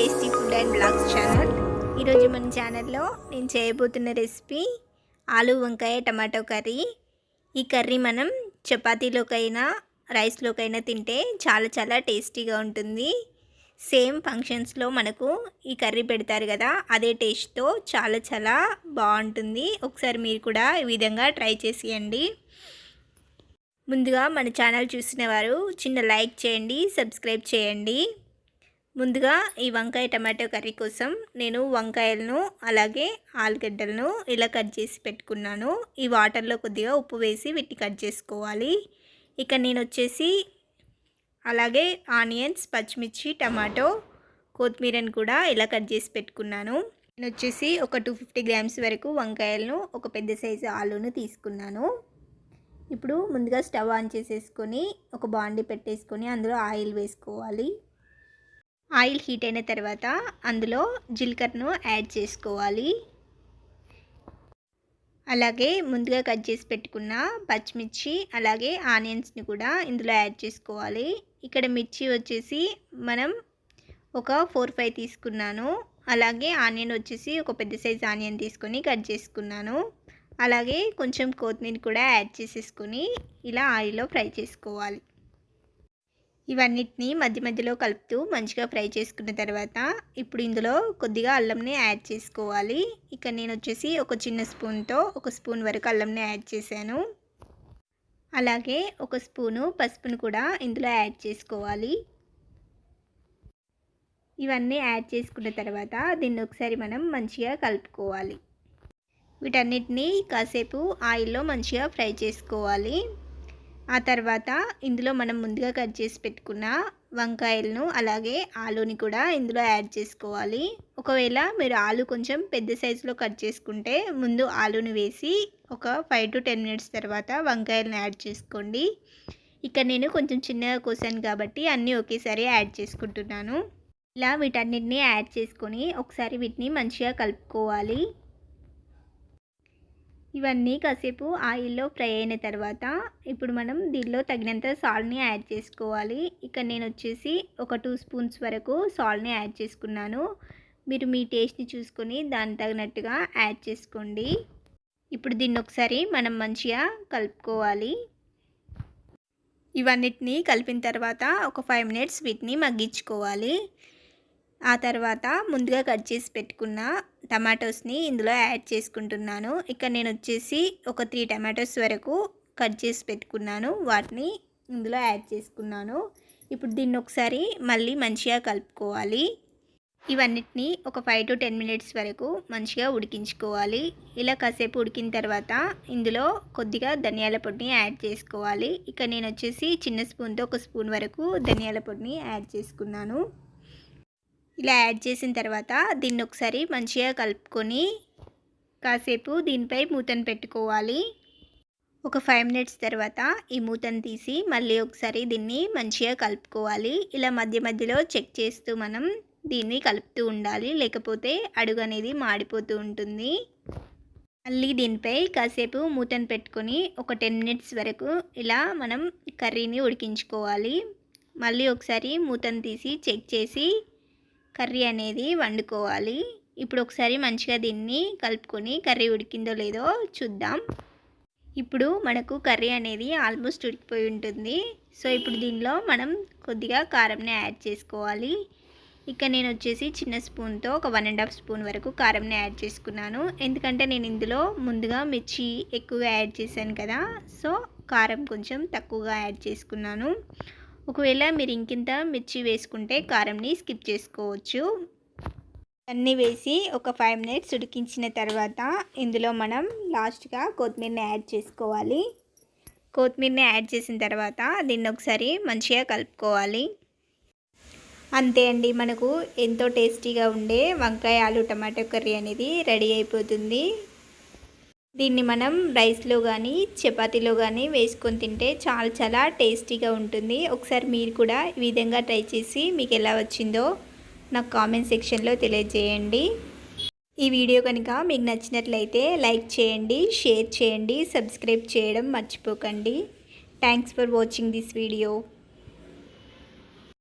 Tasty food and blogs channel ఈరోజు మన ఛానల్లో నేను చేయబోతున్న రెసిపీ ఆలు వంకాయ టమాటో కర్రీ. ఈ కర్రీ మనం చపాతీలోకైనా రైస్లోకైనా తింటే చాలా చాలా టేస్టీగా ఉంటుంది. సేమ్ ఫంక్షన్స్లో మనకు ఈ కర్రీ పెడతారు కదా అదే టేస్ట్తో చాలా చాలా బాగుంటుంది. ఒకసారి మీరు కూడా ఈ విధంగా ట్రై చేసేయండి ముందుగా మన ఛానల్ చూసిన వారు చిన్న లైక్ చేయండి సబ్స్క్రైబ్ చేయండి. ముందుగా ఈ వంకాయ టమాటో కర్రీ కోసం నేను వంకాయలను అలాగే ఆలుగడ్డలను ఇలా కట్ చేసి పెట్టుకున్నాను. ఈ వాటర్లో కొద్దిగా ఉప్పు వేసి వీటిని కట్ చేసుకోవాలి. ఇక నేను వచ్చేసి అలాగే ఆనియన్స్ పచ్చిమిర్చి టమాటో కొత్తిమీరని కూడా ఇలా కట్ చేసి పెట్టుకున్నాను. నేను వచ్చేసి ఒక టూ ఫిఫ్టీ గ్రామ్స్ వరకు వంకాయలను ఒక పెద్ద సైజు ఆలును తీసుకున్నాను. ఇప్పుడు ముందుగా స్టవ్ ఆన్ చేసేసుకొని ఒక బాండి పెట్టేసుకొని అందులో ఆయిల్ వేసుకోవాలి. ఆయిల్ హీట్ అయిన తర్వాత అందులో జీలకర్రను యాడ్ చేసుకోవాలి. అలాగే ముందుగా కట్ చేసి పెట్టుకున్న పచ్చిమిర్చి అలాగే ఆనియన్స్ని కూడా ఇందులో యాడ్ చేసుకోవాలి. ఇక్కడ మిర్చి వచ్చేసి మనం ఒక ఫోర్ ఫైవ్ తీసుకున్నాను. అలాగే ఆనియన్ వచ్చేసి ఒక పెద్ద సైజ్ ఆనియన్ తీసుకొని కట్ చేసుకున్నాను. అలాగే కొంచెం కొత్తిమీర కూడా యాడ్ చేసేసుకొని ఇలా ఆయిల్లో ఫ్రై చేసుకోవాలి. ఇవన్నిటిని మధ్య మధ్యలో కలుపుతూ మంచిగా ఫ్రై చేసుకున్న తర్వాత ఇప్పుడు ఇందులో కొద్దిగా అల్లంని యాడ్ చేసుకోవాలి. ఇక్కడ నేను వచ్చేసి ఒక చిన్న స్పూన్తో ఒక స్పూన్ వరకు అల్లంని యాడ్ చేశాను. అలాగే ఒక స్పూను పసుపును కూడా ఇందులో యాడ్ చేసుకోవాలి. ఇవన్నీ యాడ్ చేసుకున్న తర్వాత దీన్ని ఒకసారి మనం మంచిగా కలుపుకోవాలి. వీటన్నిటినీ కాసేపు ఆయిల్లో మంచిగా ఫ్రై చేసుకోవాలి. ఆ తర్వాత ఇందులో మనం ముందుగా కట్ చేసి పెట్టుకున్న వంకాయలను అలాగే ఆలుని కూడా ఇందులో యాడ్ చేసుకోవాలి. ఒకవేళ మీరు ఆలు కొంచెం పెద్ద సైజులో కట్ చేసుకుంటే ముందు ఆలుని వేసి ఒక ఫైవ్ టు టెన్ మినిట్స్ తర్వాత వంకాయలను యాడ్ చేసుకోండి. ఇక్కడ నేను కొంచెం చిన్నగా కోసాను కాబట్టి అన్నీ ఒకేసారి యాడ్ చేసుకుంటున్నాను. ఇలా వీటన్నిటిని యాడ్ చేసుకొని ఒకసారి వీటిని మంచిగా కలుపుకోవాలి. ఇవన్నీ కాసేపు ఆయిల్లో ఫ్రై అయిన తర్వాత ఇప్పుడు మనం దీనిలో తగినంత సాల్ట్ని యాడ్ చేసుకోవాలి. ఇక్కడ నేను వచ్చేసి ఒక టూ స్పూన్స్ వరకు సాల్ట్ని యాడ్ చేసుకున్నాను. మీరు మీ టేస్ట్ని చూసుకొని దాని తగినట్టుగా యాడ్ చేసుకోండి. ఇప్పుడు దీన్ని ఒకసారి మనం మంచిగా కలుపుకోవాలి. ఇవన్నిటిని కలిపిన తర్వాత ఒక ఫైవ్ మినిట్స్ వీటిని మగ్గించుకోవాలి. ఆ తర్వాత ముందుగా కట్ చేసి పెట్టుకున్న టమాటోస్ని ఇందులో యాడ్ చేసుకుంటున్నాను. ఇక్కడ నేను వచ్చేసి ఒక త్రీ టమాటోస్ వరకు కట్ చేసి పెట్టుకున్నాను. వాటిని ఇందులో యాడ్ చేసుకున్నాను. ఇప్పుడు దీన్ని ఒకసారి మళ్ళీ మంచిగా కలుపుకోవాలి. ఇవన్నిటిని ఒక ఫైవ్ టు టెన్ మినిట్స్ వరకు మంచిగా ఉడికించుకోవాలి. ఇలా కాసేపు ఉడికిన తర్వాత ఇందులో కొద్దిగా ధనియాల పొడిని యాడ్ చేసుకోవాలి. ఇక నేను వచ్చేసి చిన్న స్పూన్తో ఒక స్పూన్ వరకు ధనియాల పొడిని యాడ్ చేసుకున్నాను. ఇలా యాడ్ చేసిన తర్వాత దీన్ని ఒకసారి మంచిగా కలుపుకొని కాసేపు దీనిపై మూతను పెట్టుకోవాలి. ఒక ఫైవ్ మినిట్స్ తర్వాత ఈ మూతను తీసి మళ్ళీ ఒకసారి దీన్ని మంచిగా కలుపుకోవాలి. ఇలా మధ్య మధ్యలో చెక్ చేస్తూ మనం దీన్ని కలుపుతూ ఉండాలి. లేకపోతే అడుగు అనేది మాడిపోతూ ఉంటుంది. మళ్ళీ దీనిపై కాసేపు మూతను పెట్టుకొని ఒక టెన్ మినిట్స్ వరకు ఇలా మనం కర్రీని ఉడికించుకోవాలి. మళ్ళీ ఒకసారి మూతను తీసి చెక్ చేసి కర్రీ అనేది వండుకోవాలి. ఇప్పుడు ఒకసారి మంచిగా దీన్ని కలుపుకొని కర్రీ ఉడికిందో లేదో చూద్దాం. ఇప్పుడు మనకు కర్రీ అనేది ఆల్మోస్ట్ ఉడికిపోయి ఉంటుంది. సో ఇప్పుడు దీనిలో మనం కొద్దిగా కారంని యాడ్ చేసుకోవాలి. ఇక నేను వచ్చేసి చిన్న స్పూన్తో ఒక వన్ అండ్ హాఫ్ స్పూన్ వరకు కారంని యాడ్ చేసుకున్నాను. ఎందుకంటే నేను ఇందులో ముందుగా మిర్చి ఎక్కువగా యాడ్ చేశాను కదా. సో కారం కొంచెం తక్కువగా యాడ్ చేసుకున్నాను. ఒకవేళ మీరు ఇంకింత మిర్చి వేసుకుంటే కారంని స్కిప్ చేసుకోవచ్చు. అన్నీ వేసి ఒక ఫైవ్ మినిట్స్ ఉడికించిన తర్వాత ఇందులో మనం లాస్ట్గా కొత్తిమీరని యాడ్ చేసుకోవాలి. కొత్తిమీరని యాడ్ చేసిన తర్వాత దీన్ని ఒకసారి మంచిగా కలుపుకోవాలి. అంతే అండి మనకు ఎంతో టేస్టీగా ఉండే వంకాయ ఆలు టమాటో కర్రీ అనేది రెడీ అయిపోతుంది. దీన్ని మనం రైస్లో కానీ చపాతీలో కానీ వేసుకొని తింటే చాలా చాలా టేస్టీగా ఉంటుంది. ఒకసారి మీరు కూడా ఈ విధంగా ట్రై చేసి మీకు ఎలా వచ్చిందో నాకు కామెంట్ సెక్షన్లో తెలియజేయండి. ఈ వీడియో కనుక మీకు నచ్చినట్లయితే లైక్ చేయండి షేర్ చేయండి సబ్స్క్రైబ్ చేయడం మర్చిపోకండి. Thanks for watching this video.